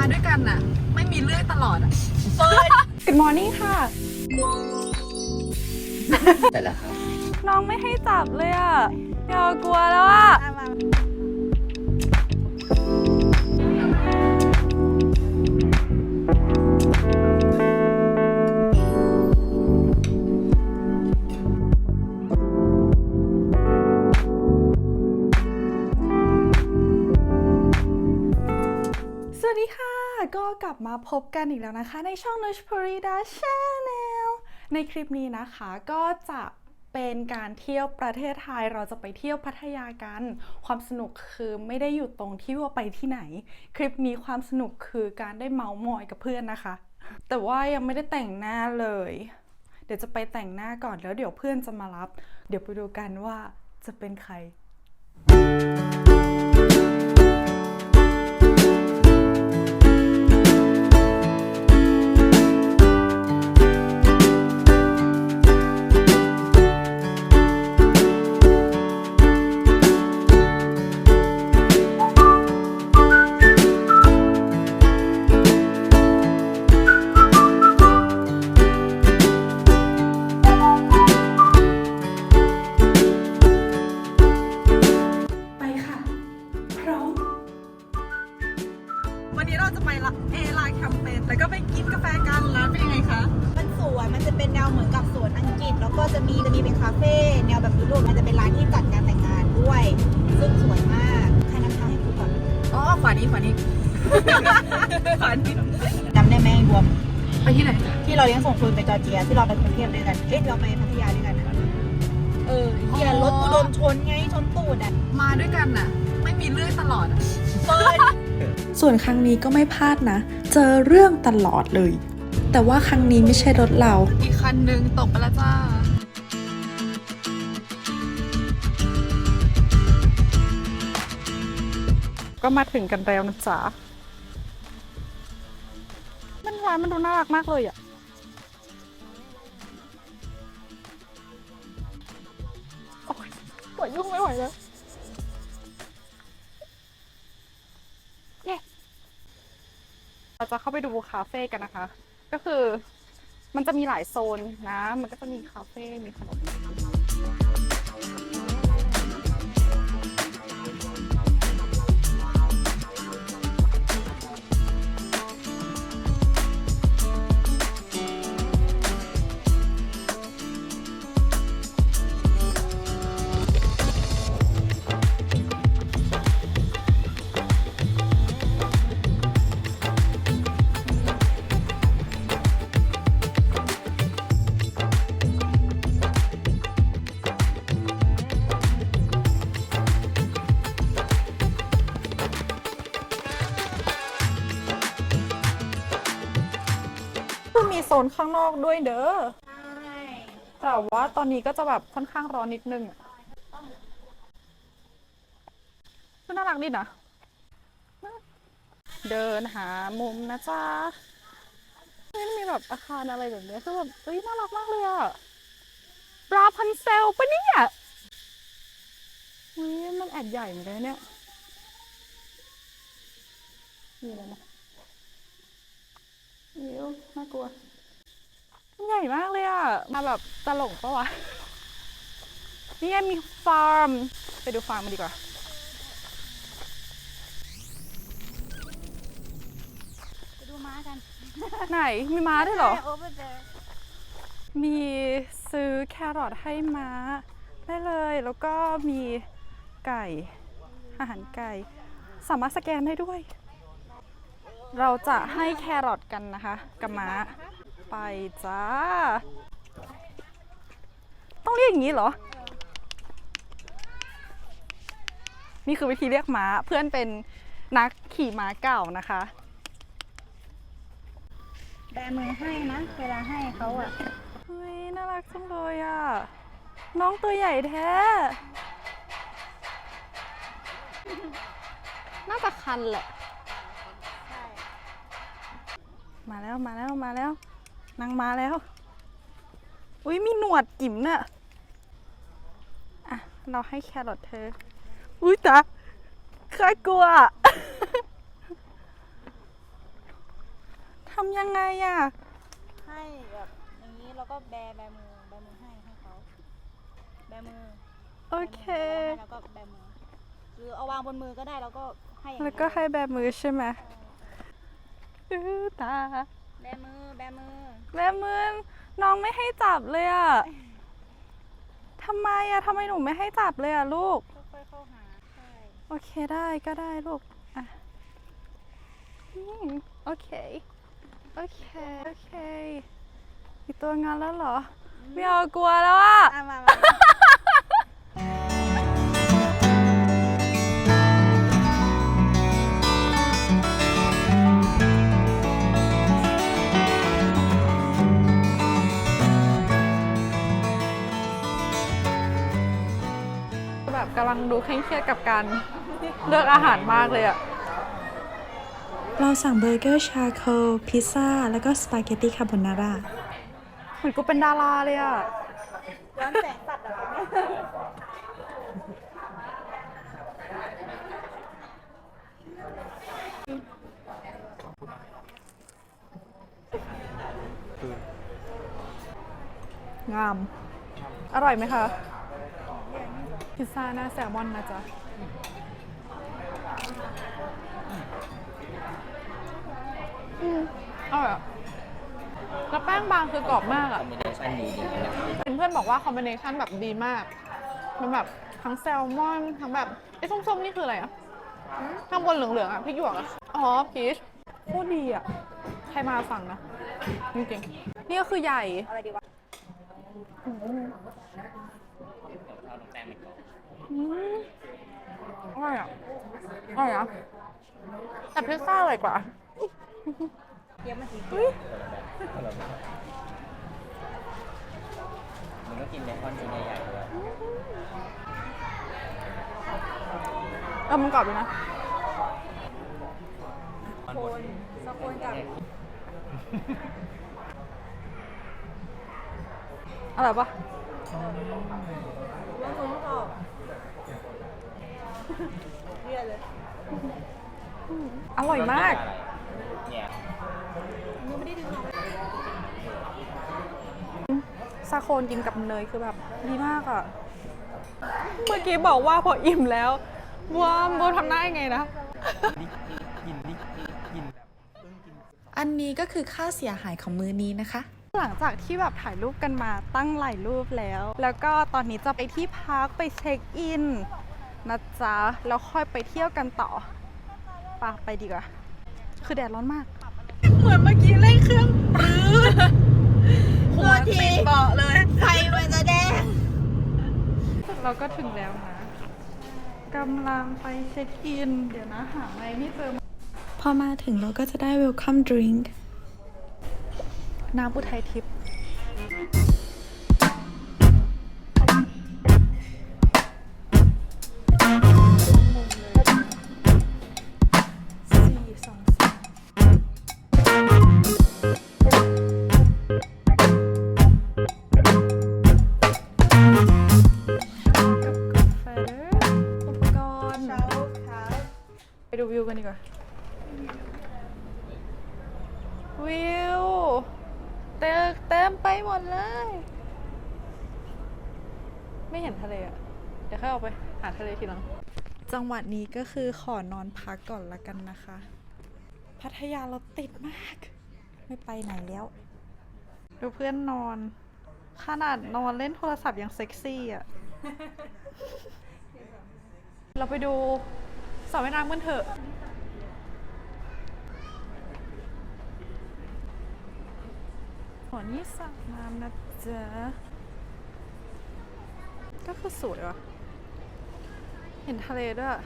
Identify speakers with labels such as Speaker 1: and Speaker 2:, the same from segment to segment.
Speaker 1: มาด้วยกันน่ะ ไม่มีเรื่องตลอดอะ
Speaker 2: Good morning ค่ะ
Speaker 3: แต่ละครับ
Speaker 2: น้องไม่ให้จับเลยอะเดี๋ยวกลัวแล้วอะส ก็กลับมาพบกันอีกแล้วนะคะ ในช่อง n u s p u r i d a Channel ในคลิปนี้นะคะก็จะเป็นการเที่ยวประเทศไทยเราจะไปเที่ยวพัทยากัน ความสนุกคือไม่ได้อยู่ตรงที่ว่าไปที่ไหน คลิปนี้ความสนุกคือการได้เมาส์มอยกับเพื่อนนะคะ แต่ว่ายังไม่ได้แต่งหน้าเลย เดี๋ยวจะไปแต่งหน้าก่อนแล้วเดี๋ยวเพื่อนจะมารับ เดี๋ยวไปดูกันว่าจะเป็นใคร
Speaker 1: จำ
Speaker 4: ได้ไหมรวม
Speaker 1: ไปที่ไหน
Speaker 4: ที่เราเลี้ยงส่งคุณไปจอร์เจีย ที่เราไปกรุงเทพด้วยกัน เอ๊ะเราไปพัทยาด้วยกันนะเออเฮียรถกูโดนชนไงชนตูดอะ
Speaker 1: มาด้วยกันน่ะ ไม่มีเรื่องตลอดอะ
Speaker 4: เฟิร์น
Speaker 2: ส่วนครั้งนี้ก็ไม่พลาดนะ เจอเรื่องตลอดเลย แต่ว่าครั้งนี้ไม่ใช่รถเรา
Speaker 1: อีกคันหนึงตกไปแล้วจ้า
Speaker 2: ก็มาถึงกันแล้วนะจ๊ะมันร้านมันดูน่ารักมากเลยอะโอ๊ยปวดยุ่งไม่ไหวแล้วเย้เราจะเข้าไปดูคาเฟ่กันนะคะ ก็คือมันจะมีหลายโซนนะ มันก็จะมีคาเฟ่ มีขนม อกด้วยเด้อแต่ว่าตอนนี้ก็จะแบบค่อนข้างร้อนนิดนึงอะก็น่ารักดีนะ เดินหามุมนะจ๊ะเฮ้ยมันมีแบบอาคารอะไรแบบเนี้ยคือแบบเฮ้ยน่ารักมากเลยอะปลาพันเซลปะเนี่ยเฮ้ยมันแอบใหญ่เหมือนกันนะเนี่ยมีอะไรนะอิวน่ากลัวมัน ใหญ่มากเลยอะมาแบบตลกปะวะ นี่ไงมีฟาร์ม ไปดูฟาร์มมาดีกว่า
Speaker 4: ไปดูม้ากัน
Speaker 2: ไหน มีม้าด้วยเหรอ
Speaker 4: over there
Speaker 2: มีซื้อแครอทให้ม้า ได้เลย แล้วก็มีไก่ อาหารไก่ สามารถสแกนได้ด้วย เราจะให้แครอทกันนะคะ กับม้า ไปจ้า ต้องเรียกอย่างนี้เหรอ นี่คือวิธีเรียกม้า เพื่อนเป็นนักขี่ม้าเก่านะคะ
Speaker 4: แบมือให้นะ เวลาให้เขาอะ
Speaker 2: เฮ้ย น่ารักจังเลยอะ น้องตัวใหญ่แท้ น่าจะคันแหละมาแล้วมาแล้วมาแล้ว นางมาแล้ว อุ้ยมีหนวดจิ๋มน่ะอะ เราให้แครอทเธอ อุ้ยตาข้ากลัวำยังไงอะ
Speaker 4: ให้แบบอย่างนี้แล้วก็แบแบมือแบมือให้ให้เขาแบมือ
Speaker 2: โอเค
Speaker 4: แล้วก็แบมือหรือเอาวางบนมือก็ได้แล้วก็ให้อย่าง
Speaker 2: แล้ว
Speaker 4: นี้
Speaker 2: ก็ให้แบมือใช่ไหมอื้อตา
Speaker 4: แบมือ แบมือ
Speaker 2: แบมือน้องไม่ให้จับเลยอะทำไมอะทำไมหนูไม่ให้จับเลยอะลูก
Speaker 4: ค่อยๆเข้าหาใช่
Speaker 2: โอเคได้ก็ได้ลูก อะอืมโอเค โอเค โอเคมีตัวงานแล้วเหรอ ไม่เอากลัวแล้วอะ
Speaker 4: อะมามามาำ
Speaker 2: ลังดูเคร่งเครียดกับการเลือกอาหารมากเลยอะ
Speaker 3: เราสั่งเบอร์เกอร์ชาโคลพิซซ่า แล้วก็สปาเกตตี้คาโบนาร่า
Speaker 2: เหมือนกูเป็นดาราเลยอะ
Speaker 4: ย้อนแสงสัตว์อะไรเนี่ย
Speaker 2: งาม อร่อยไหมคะ พิซซ่าหน้าแซลมอนนะจ๊ะอืมอร่อยอะแล้วแป้งบางคือกรอบมากอะ
Speaker 5: คอมบิเนชันดีดีนะ
Speaker 2: เห็นเพื่อนบอกว่าคอมบิเนชันแบบดีมาก มันแบบทั้งแซลมอนทั้งแบบไอ้ส้มๆ นี่คืออะไรอะข้างบนเหลืองๆอะพริกหยวกอะอ๋อพีชโคตรดีอะใครมาสั่งนะ จริงๆ นี่ก็คือใหญ่
Speaker 4: อะไรดีวะ
Speaker 2: อืม
Speaker 5: เอาลงแป้งไปก่อน
Speaker 2: อืมอร่อยอะอร่อยอะแต่พิซซ่าอร่อยกว่า
Speaker 4: เยี่ยมมาที
Speaker 2: อุ๊ย
Speaker 5: มันก็กินเบคอนชิ้นใหญ่ๆด้วย
Speaker 2: เออมันกรอบดีนะ
Speaker 5: มัน
Speaker 4: โค
Speaker 5: บด
Speaker 4: นสะโคนกับ
Speaker 2: อร่อยปะ
Speaker 4: เรื่องคนก็เรียเลย
Speaker 2: อร่อยมาก
Speaker 5: อะไรเนี่ย
Speaker 4: มือไม่ได้ดึงออก
Speaker 2: ซาโคนกินกับเนยคือแบบดีมากอะ เมื่อกี้บอกว่าพออิ่มแล้วว้ามโบทำหน้ายังไงนะ
Speaker 5: กินนี่กินแบบเพิ่งกิน
Speaker 3: อันนี้ก็คือค่าเสียหายของมือนี้นะคะ
Speaker 2: หลังจากที่แบบถ่ายรูปกันมาตั้งหลายรูปแล้ว แล้วก็ตอนนี้จะไปที่พักไปเช็คอิน นะจ๊ะแล้วค่อยไปเที่ยวกันต่อไปะไปดีกว่า คือแดดร้อนมาก เหมือนเมื่อกี้เร่งเครื่องปรื้อ
Speaker 4: หัวที
Speaker 2: เบาะเลย
Speaker 4: ไฟมันจะแดง
Speaker 2: เราก็ถึงแล้วนะกำลังไปเช็คอิน เดี๋ยวนะหาอะไรไม่เจอ
Speaker 3: พอมาถึงเราก็จะได้ welcome drink
Speaker 2: น้ำอุทัยทิพย์ วิวเต็มเต็มไปหมดเลย ไม่เห็นทะเลอะ เดี๋ยวค่อยออกไป หาทะเลทีหลัง จังหวัดนี้ก็คือขอนอนพักก่อนละกันนะคะ พัทยาเราติดมาก ไม่ไปไหนแล้ว ดูเพื่อนนอน ขนาดนอนเล่นโทรศัพท์ยังเซ็กซี่อะ เราไปดูสระว่ายน้ำกันเถอะ ขอนี่สระน้ำนะจ๊ะก็คือสวยว่ะ เห็นทะเลด้วย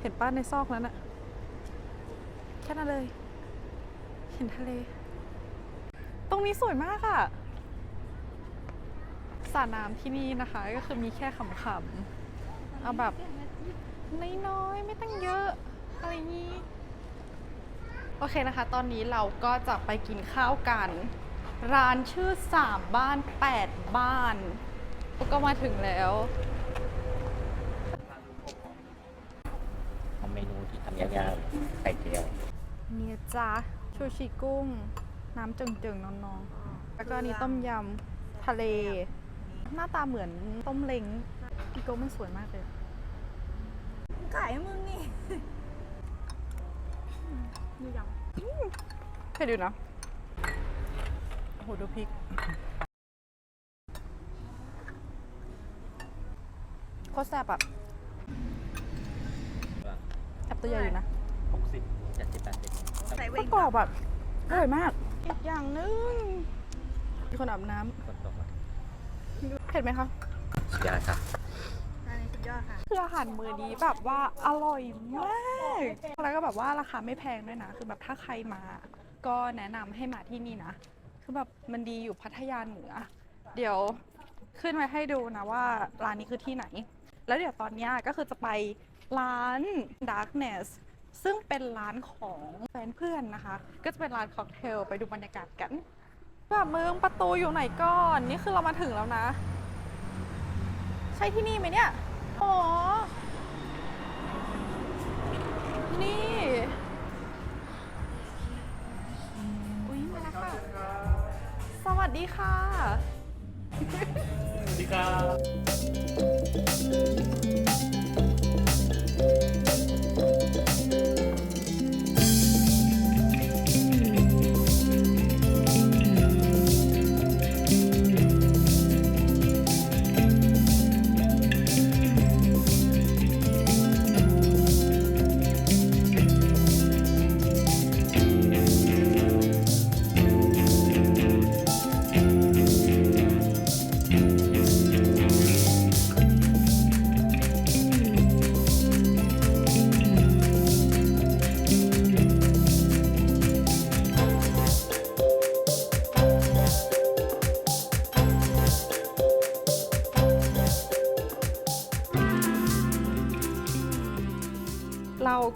Speaker 2: เห็นป้านในซอกนั้นอะแค่นั้นเลย เห็นทะเล ตรงนี้สวยมากอะสระน้ำที่นี่นะคะ ก็คือมีแค่ขำๆเอาแบบน้อยๆ ไม่ต้องเยอะ อะไรงี้ โอเคนะคะ ตอนนี้เราก็จะไปกินข้าวกัน ร้านชื่อสามบ้านแปดบ้านก็มาถึงแล้ว
Speaker 5: ทำเมนูที่ทำยากๆไข่เจียว
Speaker 2: เนี่ยจ้าชูชิกุ้ง น้ำจึงๆน้องๆ แล้วก็อันนี้ต้มยำทะเล หน้าตาเหมือนต้มเล้งอีโก้มันสวยมากเลย
Speaker 4: ขายให้มึงนี่
Speaker 2: ดูยำ เผ็ดอยู่นะ โอ้โหดูพริก โคตรแซ่บอะแอบตัวใหญ่อยู่นะ
Speaker 5: หกสิบเจ็ดสิบแปดสิบ
Speaker 4: ใส่เว
Speaker 2: ก็
Speaker 4: ง
Speaker 2: กรอบแบบอร่อยมาก อีกอย่างหนึงมีคนอาบน้
Speaker 5: ฝนตกแล้วำ
Speaker 2: เผ็ดไหมคะ
Speaker 5: สุดยอดครับ
Speaker 4: อันนี้สุดยอดค่ะ
Speaker 2: คืออาหารมื้อนี้แบบว่าอร่อยมากแล้วก็แบบว่าราคาไม่แพงด้วยนะ คือแบบถ้าใครมา ก็แนะนำให้มาที่นี่นะ คือแบบมันดีอยู่พัทยาเหนือ เดี๋ยวขึ้นไว้ให้ดูนะว่าร้านนี้คือที่ไหน แล้วเดี๋ยวตอนนี้ก็คือจะไปร้าน Darkness ซึ่งเป็นร้านของแฟนเพื่อนนะคะ ก็จะเป็นร้านค็อกเทลไปดูบรรยากาศกันแบบมึงประตูอยู่ไหนก่อน นี่คือเรามาถึงแล้วนะ ใช่ที่นี่ไหมเนี่ย อ๋อ นี่ สวัสดีค่ะ
Speaker 5: สวัสดีครับ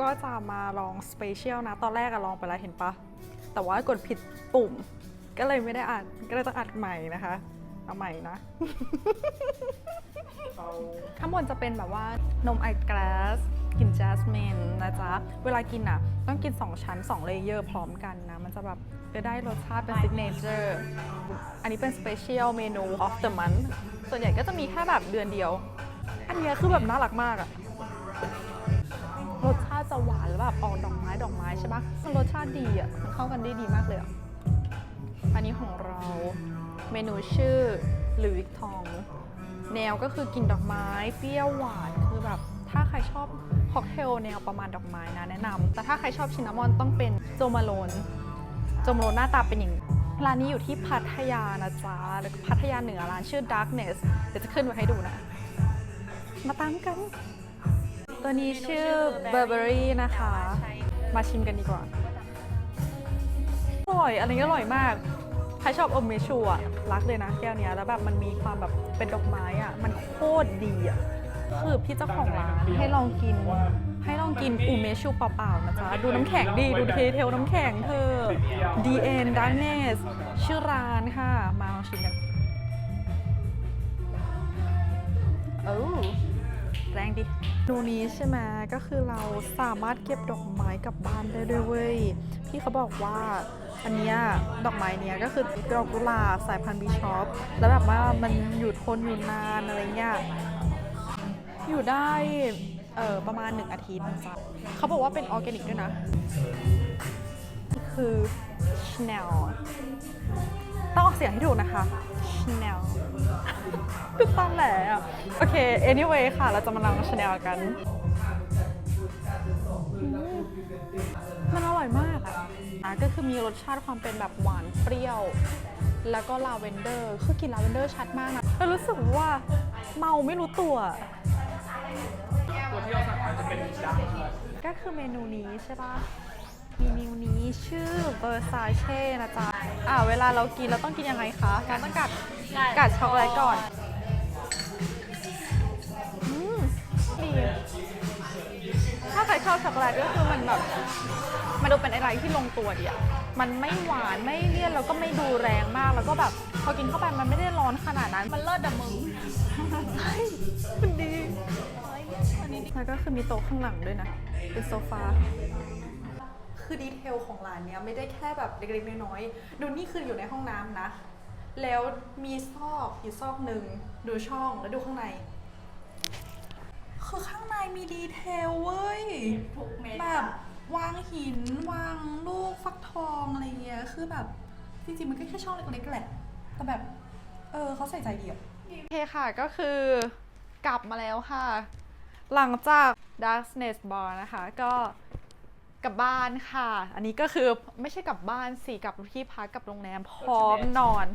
Speaker 2: ก็จะมาลองสเปเชียลนะ ตอนแรกอะลองไปแล้วเห็นปะ แต่ว่ากดผิดปุ่ม ก็เลยไม่ได้อัด ก็เลยต้องอัดใหม่นะคะ เอาใหม่นะ ข้างบนจะเป็นแบบว่านมไอแกลสกลิ่นจัสมินนะจ๊ะ เวลากินอะ ต้องกิน 2 ชั้น 2 เลเยอร์พร้อมกันนะ มันจะแบบจะได้รสชาติเป็นซิกเนเจอร์อันนี้เป็นสเปเชียลเมนู of the month ส่วนใหญ่ก็จะมีแค่แบบเดือนเดียว อันเนี้ยคือแบบน่ารักมากอะรสชา ติจะหวานแล้วแบบออกดอกไม้ดอกไม้ใช่ปะมันรสชาติดีอะมันเข้ากันได้ดีมากเลยอะอันนี้ของเราเมนูชื่อหรือวิกทอง แนวก็คือกินดอกไม้เปรี้ยวหวานคือแบบถ้าใครชอบค็อกเทลแนวประมาณดอกไม้นะแนะนำแต่ถ้าใครชอบชินนามอนต้องเป็นโจมาโลนโจมาโลนหน้าตาเป็นอย่างร้านนี้อยู่ที่พัทยานะจ๊ะแล้วก็พัทยาเหนือร้านชื่อ Darkness เดี๋ยวจะขึ้นไว้ให้ดูนะ มาตามกัน ตัวนี้ชื่อ Burberry นะคะ มาชิมกันดีกว่า อร่อย อันนี้อร่อยมาก ใครชอบอมเมชูอะ รักเลยนะแก้วเนี้ย แล้วแบบมันมีความแบบเป็นดอกไม้อะ มันโคตรดีอะ คือพี่เจ้าของร้านให้ลองกิน ให้ลองกินอูเมชูเปล่าๆนะจ๊ะ ดูน้ำแข็งดี ดูเทเทลน้ำแข็งเธอ DN Darkness ชื่อร้านค่ะ มาลองชิมกันโอ้ แรงดิดูนี้ใช่ไหมก็คือเราสามารถเก็บดอกไม้กลับบ้านได้ด้วยเว้ยพี่เขาบอกว่าอันเนี้ยดอกไม้เนี้ยก็คือดอกกุหลาบสายพันธุ์บีชอปแล้วแบบว่ามันอยู่ทนอยู่นานอะไรเงี้ยอยู่ได้เออประมาณ1อาทิตย์นะจ๊ะเขาบอกว่าเป็นออร์แกนิกด้วยนะนี่คือ Chanel ต้องออกเสียงให้ถูกนะคะ Chanel คือตอนแหลอะโอเค anyway ค่ะ เราจะมาลอง Chanel กันอืมมันอร่อยมากอะอะก็คือมีรสชาติความเป็นแบบหวานเปรี้ยว แล้วก็ลาเวนเดอร์คือกลิ่นลาเวนเดอร์ชัดมากนะแล้วรู้สึกว่าเมาไม่รู้ตัว
Speaker 5: ตัวที่เราสั่งมาจะเป็นดัก
Speaker 2: ก็คือเมนูนี้ใช่ปะเมนูนี้ชื่อ Versace นะจ๊ะ อ่าเวลาเรากินเราต้องกินยังไงคะกาต้องกัดกัดช็อกโกแลตก่อนอืมดีถ้าใครชอบช็อกโกแลตก็คือมันแบบมันดูเป็นอะไรที่ลงตัวดีอะมันไม่หวานไม่เลี่ยนแล้วก็ไม่ดูแรงมากแล้วก็แบบพอกินเข้าไปมันไม่ได้ร้อนขนาดนั้น มันเลิศอะมึงมันดีแล้วก็คือมีโต๊ะข้างหลังด้วยนะ เป็นโซฟา คือดีเทลของร้านเนี้ยไม่ได้แค่แบบเล็กๆน้อยๆดูนี่คืออยู่ในห้องน้ำนะ แล้วมีซอกอยู่ซอกหนึ่งดูช่องแล้วดูข้างใน คือข้างในมีดีเทลเว้ย
Speaker 4: ทุกเม็ด
Speaker 2: แบบวางหินวางลูกฟักทองอะไรเงี้ยคือแบบจริงๆมันก็แค่ช่องเล็กๆแหละ แต่แบบ เออเขาใส่ใจดีอะโอเคค่ะก็คือกลับมาแล้วค่ะ หลังจาก Darkness Bar นะคะ ก็ กลับบ้านค่ะ อันนี้ก็คือไม่ใช่กลับบ้านสิกลับที่พักกับโรงแรมพร้อมนอน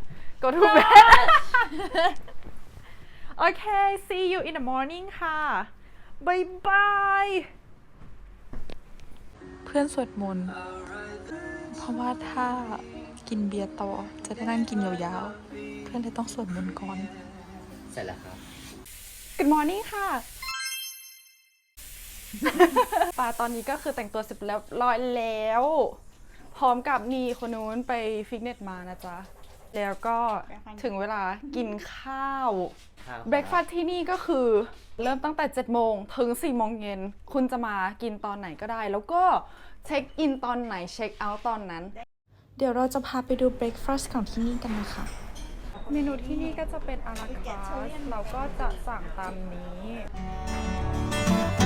Speaker 2: go to bed โอเค see you in the morning ค่ะบายบาย เพื่อนสวดมนต์ เพราะว่าถ้ากินเบียร์ต่อจะได้นั่งกินยาวๆ เพื่อนเลยต้องสวดมนต์ก่อน
Speaker 5: เสร็จแล้วครับ
Speaker 2: Good morning ค่ะ ป่าตอนนี้ก็คือแต่งตัวเสร็จแล้วร้อยแล้ว พร้อมกับนี่คนนู้นไปฟิตเนสมานะจ๊ะ แล้วก็ถึงเวลากินข้าว
Speaker 5: ครับ
Speaker 2: เบรกฟาสต์ที่นี่ก็คือเริ่มตั้งแต่7โมงถึง4โมงเย็น คุณจะมากินตอนไหนก็ได้ แล้วก็เช็คอินตอนไหนเช็คเอาท์ตอนนั้น
Speaker 3: เดี๋ยวเราจะพาไปดูเบรคฟาสต์ของที่นี่กันนะคะ
Speaker 2: เมนูที่นี่ก็จะเป็นอาราคาสเราก็จะสั่งตามนี้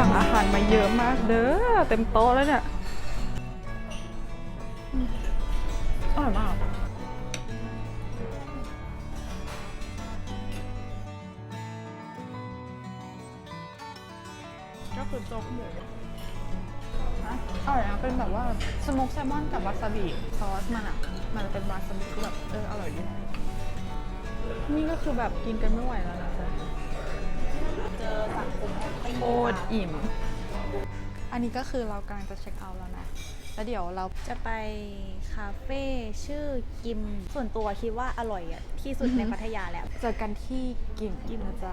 Speaker 2: สั่งอาหารมาเยอะมากเด้อเต็มโต๊ะแล้วเนี่ยอร่อยมากก็คือโจ๊กหมูอร่อยนะเป็นแบบว่าสโมกแซลมอนกับวาซาบิซอสมันอะ มันเป็นวาซาบิคือแบบเอออร่อยดี นี่ก็คือแบบกินกันไม่ไหวแล้วนะจ๊ะ
Speaker 4: สังคมแอนตี้
Speaker 2: โคตรอิ่ม อันนี้ก็คือเรากำลังจะเช็คเอาท์แล้วนะ แล้วเดี๋ยวเรา
Speaker 4: จะไปคาเฟ่ชื่อกิม ส่วนตัวคิดว่าอร่อยอะที่สุดในพัทยาแล้ว
Speaker 2: เจอกันที่กิมกิมนะจ๊ะ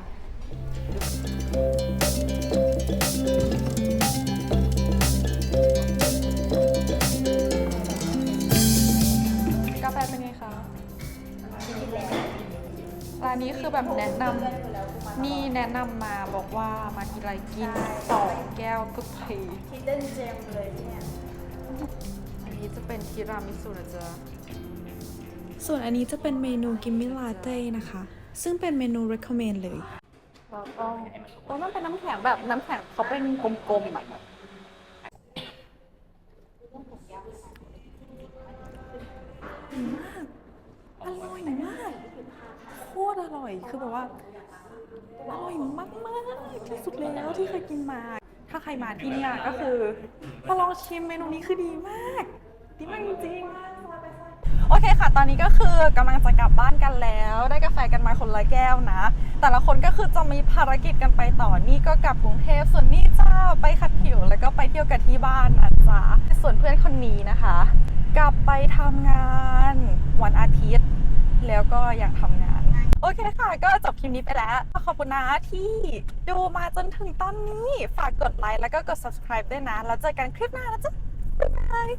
Speaker 2: กาแฟเป็นไงคะร้านนี้คือแบบแนะนำ นี่แนะนำมาบอกว่ามาทีไรกินสองแก้วทุกที
Speaker 4: คิดเล่นเจมเลยเนี่ย
Speaker 2: อันนี้จะเป็นทีรามิสุนะจ๊ะ
Speaker 3: ส่วนอันนี้จะเป็นเมนูกิมมิลาเต้นะคะ ซึ่งเป็นเมนู recommend เลย
Speaker 2: แล้วก็โอ้มันเป็นน้ำแข็งแบบน้ำแข็งเขาเป็นกลมๆแบบอร่อยมาก โคตรอร่อย คือแบบว่า อร่อยมากมากๆที่สุดแล้วที่เคยกินมา ถ้าใครมาที่เนี่ยก็คือมาลองชิมเมนูนี้คือดีมาก ดีมากจริงๆโอเคค่ะ ตอนนี้ก็คือกำลังจะกลับบ้านกันแล้ว ได้กาแฟกันมาคนละแก้วนะ แต่ละคนก็คือจะมีภารกิจกันไปต่อนี่ก็กลับกรุงเทพส่วนนี่จ้าไปขัดผิวแล้วก็ไปเที่ยวกันที่บ้านนะจ๊ะส่วนเพื่อนคนนี้นะคะ กลับไปทำงานวันอาทิตย์ แล้วก็ยังทำงาน โอเคค่ะ ก็จบคลิปนี้ไปแล้ว ขอบคุณนะที่ดูมาจนถึงตอนนี้ ฝากกดไลค์แล้วก็กด subscribe ด้วยนะ แล้วเจอกันคลิปหน้านะจ๊ะบ๊ายบาย